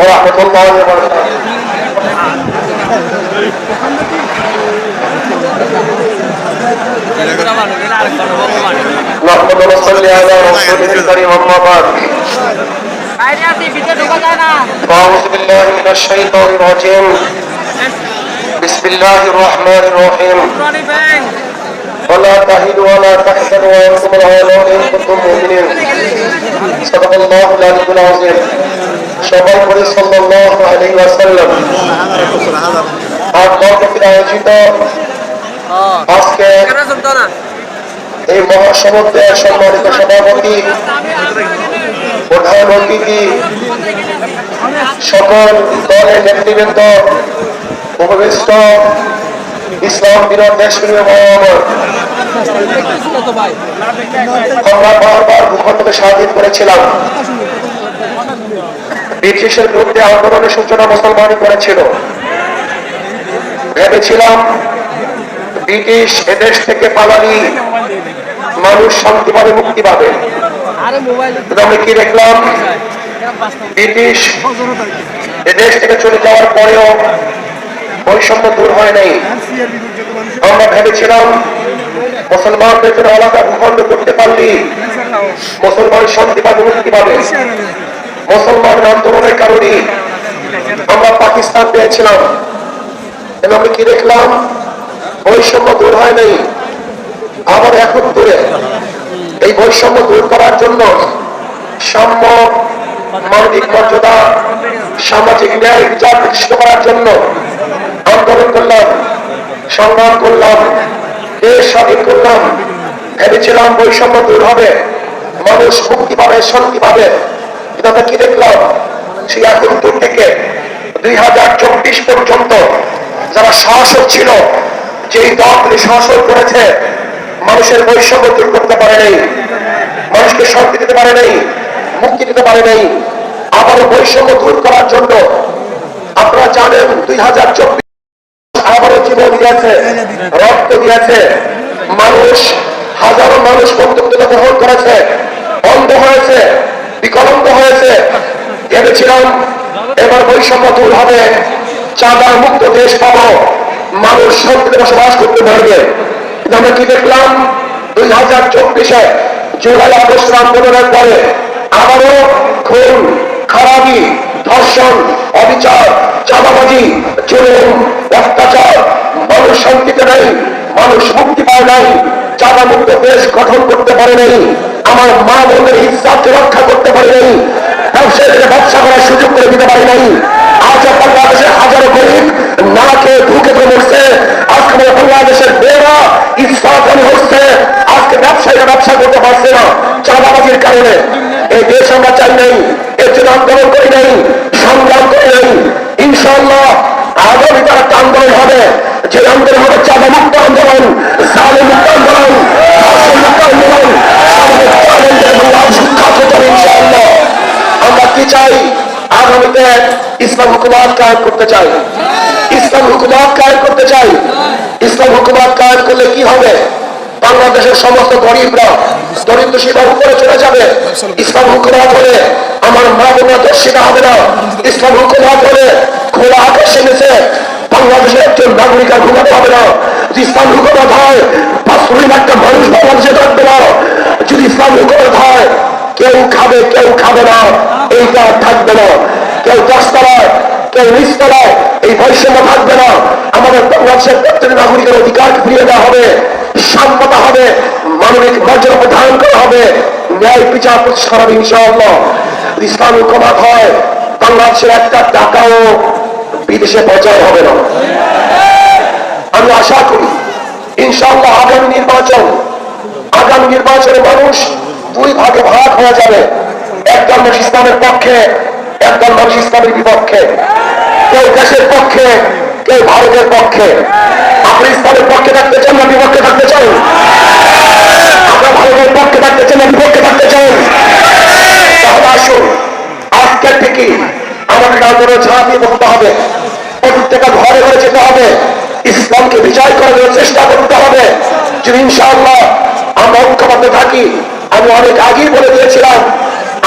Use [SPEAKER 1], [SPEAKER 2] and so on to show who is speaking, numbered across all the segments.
[SPEAKER 1] ورحمة
[SPEAKER 2] الله وبركاته. نحمد ونصلي على رسوله الكريم أما بعد أعوذ بالله من الشيطان الرجيم بسم الله الرحمن الرحيم ولا تهنوا ولا تحزنوا وأنتم الأعلون إن كنتم مؤمنين صدق الله العلي العظيم সবাই করে সাল্লাল্লাহু আলাইহি ওয়াসাল্লাম আর বরকতের আয়োজিত আজকে
[SPEAKER 3] কেন শুনতো না
[SPEAKER 2] এই মহাসমুদ্রের সম্মানিত সভাপতি প্রধান অতিথি সকল দলের নেতৃবৃন্দ উপবিষ্ট ইসলাম বিরোধ দেশপ্রিয়
[SPEAKER 3] ভাই
[SPEAKER 2] আমরা বারবার ভূখণ্ডকে স্বাধীন করেছিলাম। ব্রিটিশের বিরুদ্ধে আন্দোলনের সূচনা মুসলমানই করেছিল। ভেবেছিলাম ব্রিটিশ এদেশ থেকে পালালি মানুষ শান্তি পাবে মুক্তি পাবে। আমি কি দেখলাম? ব্রিটিশ এদেশ থেকে চলে যাওয়ার পরেও বৈষম্য দূর হয় নাই। আমরা ভেবেছিলাম, মুসলমানদের জন্য আলাদা ভূখণ্ড করতে পারলি। মুসলমান শান্তি পাবে মুক্তি পাবে মুসলমান আন্দোলনের কারণে আমরা পাকিস্তান পেয়েছিলাম। এবং আমি কি দেখলাম? বৈষম্য দূর হয় নাই। আবার এখন দূরে। এই বৈষম্য দূর করার জন্য সাম্য, মানবিক মর্যাদা, সামাজিক ন্যায় বিচার প্রতিষ্ঠিত করার জন্য আন্দোলন করলাম সংগ্রাম করলাম, দেশ স্বাধীন করলাম। ভেবেছিলাম বৈষম্য দূর হবে, মানুষ মুক্তি পাবে শান্তি পাবে কিন্তু কি দেখলাম? সেই একাত্তর থেকে দুই হাজার চব্বিশ পর্যন্ত যারা শাসক ছিল, যেই দলগুলি শাসন করেছে, মানুষের বৈষম্য দূর করতে পারে নাই মানুষকে শান্তি দিতে পারে নাই মুক্তি দিতে পারে নাই আবারও বৈষম্য দূর করার জন্য আপনারা জানেন দুই দিয়েছে রক্ত দিয়েছে মানুষ, হাজারো মানুষ বক্তব্য গ্রহণ করেছে অন্ধ হয়েছে, বিকলঙ্গ হয়েছে। ভেবেছিলাম এবার বৈষম্য দূর হবে চাঁদা মুক্ত দেশ পাবো, মানুষ শান্তিতে বসবাস করতে পারবে। আমরা কি দেখলাম? দুই হাজার চব্বিশে জুলাই আগস্ট আন্দোলনের পরে আবারও খুন, খারাপি, ধর্ষণ, অবিচার, চাঁদাবাজি, জুলুম, অত্যাচার মানুষ শান্তিতে নাই, মানুষ মুক্তি পায় নাই চাঁদা মুক্ত দেশ গঠন করতে পারে নাই, আমার মা বোনের ইজ্জাত রক্ষা করতে পারে নাই ব্যবসায়ীদের ব্যবসা করার সুযোগ করে দিতে পারে নাই। আজ বাংলাদেশে হাজারো গরিব না খেয়ে ঢুকে তো মরছে। আজকে বাংলাদেশের মেয়েরা ইস্তাহানি হচ্ছে। আজকে ব্যবসায়ীরা ব্যবসা করতে পারছে না, চাঁদাবাজির কারণে। এই দেশ আমরা চাই নাই, এর জন্য আন্দোলন করি নাই, সংগ্রাম করি নাই। ইনশাল্লাহ আগামী তার আন্দোলন হবে, যে আন্দোলন হবে চাঁদা মুক্ত আন্দোলন সালে মুক্ত আন্দোলন মুক্ত আন্দোলন আমরা কি চাই? আগামীতে ইসলাম হুকুমাত করতে চাই। ইসলাম হুকুমাত করতে চাই। ইসলাম হুকুমাত করলে কি হবে? বাংলাদেশের সমস্ত গরিবরা দরিদ্র সীমার উপরে চলে যাবে। ইসলাম হুকুমাত হলে আমার মা বোনা দর্শিতা হবে না। ইসলাম হুকুমাত হলে খোলা আকাশে নিচে বাংলাদেশের একজন নাগরিক আর ঘুমাতে হবে না। যদি ইসলাম হুকুমাত হয় বাস্তবিক একটা মানুষ বাংলাদেশে থাকবে না। যদি ইসলাম হুকুমাত হয়, কেউ খাবে কেউ খাবে না। এইটা থাকবে না। কেউ দশতলায় কেউ নিচতলায়, এই বৈষম্য থাকবে না। আমাদের বাংলাদেশের প্রত্যেক নাগরিকের অধিকার ফিরিয়ে দেওয়া হবে, সাম্যতা হবে, মানবিক মর্যাদা প্রদান করা হবে। ন্যায় বিচার প্রতিষ্ঠা হবে ইসলাম হুকুমাত হয়, বাংলাদেশের একটা টাকাও বিদেশে প্রচার হবে না। আমি আশা করি, ইনশাআল্লাহ আগামী নির্বাচন, আগামী নির্বাচনে মানুষ দুই ভাগে ভাগ হয়ে যাবে। একদল মানুষ ইসলামের পক্ষে, একদল মানুষ ইসলামের বিপক্ষে। কেউ দেশের পক্ষে, কেউ ভারতের পক্ষে। আপনি ইসলামের পক্ষে থাকতে চান না বিপক্ষে থাকতে চান? আপনার ভারতের পক্ষে থাকতে চান না বিপক্ষে থাকতে চান তাহলে আসুন আজকের থেকে আন্দোলন ঝাঁপিয়ে পড়তে হবে। প্রত্যেকটা ঘরে ঘরে যেতে হবে। ইসলামকে বিজয় করার চেষ্টা করতে হবে। যদি ইনশাআল্লাহ আমরা ঐক্যবদ্ধ থাকি, আমি অনেক আগেই বলে দিয়েছিলাম,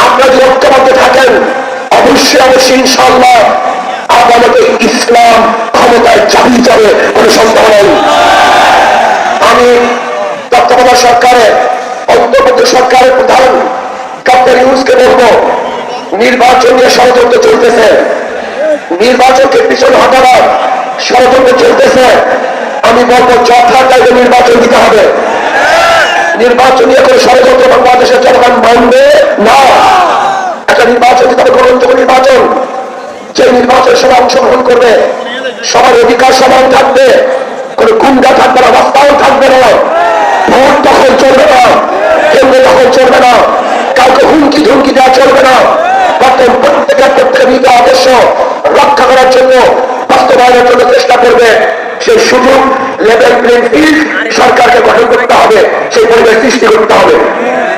[SPEAKER 2] আপনারা যদি ঐক্যবদ্ধ থাকেন, অবশ্যই অবশ্যই ইনশাল্লাহ আদালতে ইসলাম ক্ষমতায় চাপিয়ে যাবে, কোনো সন্দেহ নেই। আমি তত্ত্বাবধায়ক সরকারের অন্তর্বর্ত সরকারের প্রধান ডক্টর ইউনুসকে বলব, নির্বাচন নিয়ে ষড়যন্ত্র চলতেছে। নির্বাচনকে পিছনে হটাবার ষড়যন্ত্র চলতেছে। আমি বলব যথাকালে নির্বাচন দিতে হবে। নির্বাচন নিয়ে কোনো ষড়যন্ত্র বাংলাদেশের জনগণ মানবে না। একটা নির্বাচন দিতে হবে গ্রহণযোগ্য নির্বাচন। যে নির্বাচনের সবাই অংশগ্রহণ করবে, সবার অধিকার সমান থাকবে, কোন গুন্ডা থাকবে না, রাস্তাও থাকবে না। ভোট দখল চলবে না, কেন্দ্র দখল চলবে না, কাউকে হুমকি ধুমকি দেওয়া চলবে না। বর্তমান প্রত্যেকের প্রত্যেকের নীতি আদর্শ রক্ষা করার জন্য বাস্তবায়নের জন্য চেষ্টা করবে। সেই সুযোগ লেভেল প্লেইং ফিল্ড সরকারকে গঠন করতে হবে, সেই পরিবেশ সৃষ্টি করতে হবে।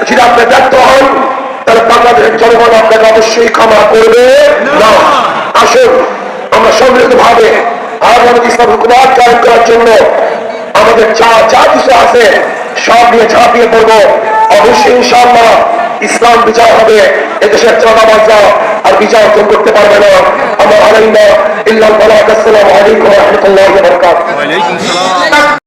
[SPEAKER 2] যদি আপনি ব্যর্থ হন, তাহলে বাংলাদেশের জনগণ আপনাকে অবশ্যই ক্ষমা করবে। না। আসুন, আমরা সম্মিলিত ভাবে আগামী ইসলাম হুকুমাত কায়েম করার জন্য আমাদের যা যা কিছু আছে, সব নিয়ে ঝাঁপিয়ে পড়ব। অবশ্যই ইনশাআল্লাহ ইসলাম বিজয় হবে, এদেশের চাঁদাবাজরা আর বিজয় কেউ করতে পারবে না। আমার আলাইনা আসসালামু আলাইকুম রহমতুল্লাহ